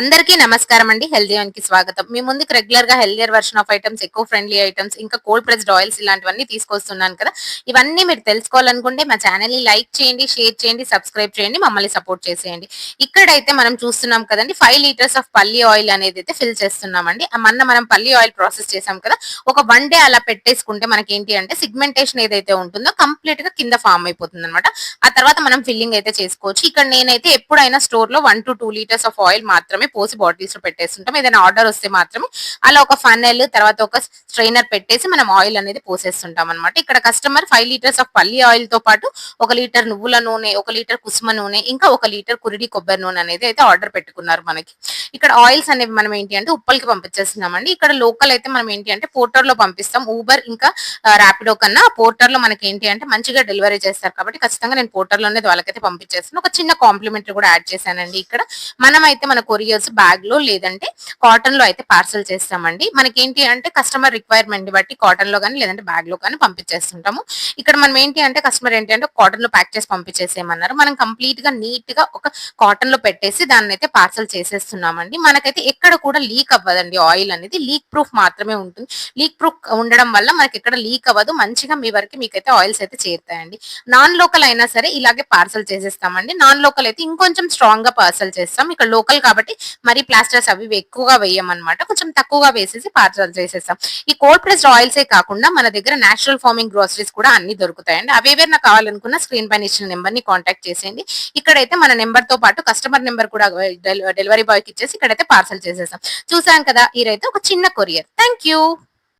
అందరికీ నమస్కారం అండి. హెల్దీ కి స్వాగతం. మీ ముందుకు రెగ్యులర్గా హెల్దియర్ వర్షన్ ఆఫ్ ఐటమ్స్ ఎక్కువ ఫ్రెండ్లీ ఐటమ్స్ ఇంకా కోల్డ్ ప్రెస్డ్ ఆయిల్స్ ఇలాంటివన్నీ తీసుకొస్తున్నాను కదా. ఇవన్నీ మీరు తెలుసుకోవాలనుకుంటే మా ఛానల్ని లైక్ చేయండి షేర్ చేయండి సబ్స్క్రైబ్ చేయండి మమ్మల్ని సపోర్ట్ చేసేయండి. ఇక్కడైతే మనం చూస్తున్నాం కదండి ఫైవ్ లీటర్స్ ఆఫ్ పల్లి ఆయిల్ అనేది అయితే ఫిల్ చేస్తున్నామండి. మొన్న మనం పల్లి ఆయిల్ ప్రాసెస్ చేసాం కదా. ఒక వన్ డే అలా పెట్టేసుకుంటే మనకి ఏంటి అంటే సిగ్మెంటేషన్ ఏదైతే ఉంటుందో కంప్లీట్గా కింద ఫామ్ అయిపోతుంది అనమాట ఆ తర్వాత మనం ఫిల్లింగ్ అయితే చేసుకోవచ్చు. ఇక్కడ నేనైతే ఎప్పుడైనా స్టోర్లో one to two litres of oil మాత్రమే పోసి బాటిల్స్లో పెట్టేస్తుంటాం. ఏదైనా ఆర్డర్ వస్తే మాత్రమే అలా ఒక ఫనెల్ తర్వాత ఒక స్ట్రైనర్ పెట్టేసి మనం ఆయిల్ అనేది పోసేస్తుంటాం అనమాట ఇక్కడ కస్టమర్ ఫైవ్ లీటర్స్ ఆఫ్ పల్లి ఆయిల్తో పాటు ఒక లీటర్ నువ్వుల నూనె ఒక లీటర్ కుసుమ నూనె ఇంకా ఒక లీటర్ కురిడి కొబ్బరి నూనె అనేది అయితే ఆర్డర్ పెట్టుకున్నారు మనకి. ఇక్కడ ఆయిల్స్ అనేవి మనం ఏంటి అంటే ఉప్పల్కి పంపించేస్తున్నామండి. ఇక్కడ లోకల్ అయితే మనం ఏంటి అంటే పోర్టర్లో పంపిస్తాం. ఊబర్ ఇంకా ర్యాపిడో కన్నా పోర్టర్లో మనకి ఏంటి అంటే మంచిగా డెలివరీ చేస్తారు కాబట్టి ఖచ్చితంగా నేను పోర్టర్లోనే వాళ్ళకైతే పంపించేస్తాను. ఒక చిన్న కాంప్లిమెంటరీ కూడా యాడ్ చేశానండి ఇక్కడ. మనం అయితే మెటీరియల్స్ బ్యాగ్లో లేదంటే కాటన్లో అయితే పార్సల్ చేస్తామండి. మనకి ఏంటి అంటే కస్టమర్ రిక్వైర్మెంట్ బట్టి కాటన్లో కానీ లేదంటే బ్యాగ్లో కానీ పంపించేస్తుంటాము. ఇక్కడ మనం ఏంటి అంటే కస్టమర్ ఏంటి అంటే కాటన్లో ప్యాక్ చేసి పంపించేసేయమన్నారు. మనం కంప్లీట్గా నీట్గా ఒక కాటన్లో పెట్టేసి దాన్ని అయితే పార్సల్ చేసేస్తున్నామండి. మనకైతే ఎక్కడ కూడా లీక్ అవ్వదండి ఆయిల్ అనేది. లీక్ ప్రూఫ్ మాత్రమే ఉంటుంది. లీక్ ప్రూఫ్ ఉండడం వల్ల మనకి ఎక్కడ లీక్ అవ్వదు. మంచిగా మీ వరకు మీకైతే ఆయిల్స్ అయితే చేరుతాయండి. నాన్ లోకల్ అయినా సరే ఇలాగే పార్సల్ చేసేస్తామండి. నాన్ లోకల్ అయితే ఇంకొంచెం స్ట్రాంగ్గా పార్సల్ చేస్తాం. ఇక్కడ లోకల్ కాబట్టి మరి ప్లాస్టర్స్ అవి ఎక్కువగా వేయమన్నమాట. కొంచెం తక్కువగా వేసేసి పార్సల్ చేసేస్తాం ఈ కోల్డ్ ప్రెస్డ్ ఆయిల్స్ ఏ కాకుండా మన దగ్గర నేచురల్ ఫార్మింగ్ గ్రోసరీస్ కూడా అన్ని దొరుకుతాయండి. అవి ఏవైనా కావాలనుకున్న స్క్రీన్ పైన ఇచ్చిన నెంబర్ని కాంటాక్ట్ చేసేయండి. ఇక్కడైతే మన నెంబర్తో పాటు కస్టమర్ నెంబర్ కూడా డెలివరీ బాయ్కి ఇచ్చేసి ఇక్కడైతే పార్సల్ చేసేస్తాం. చూసాం కదా ఈరైతే ఒక చిన్న కొరియర్ థ్యాంక్ యూ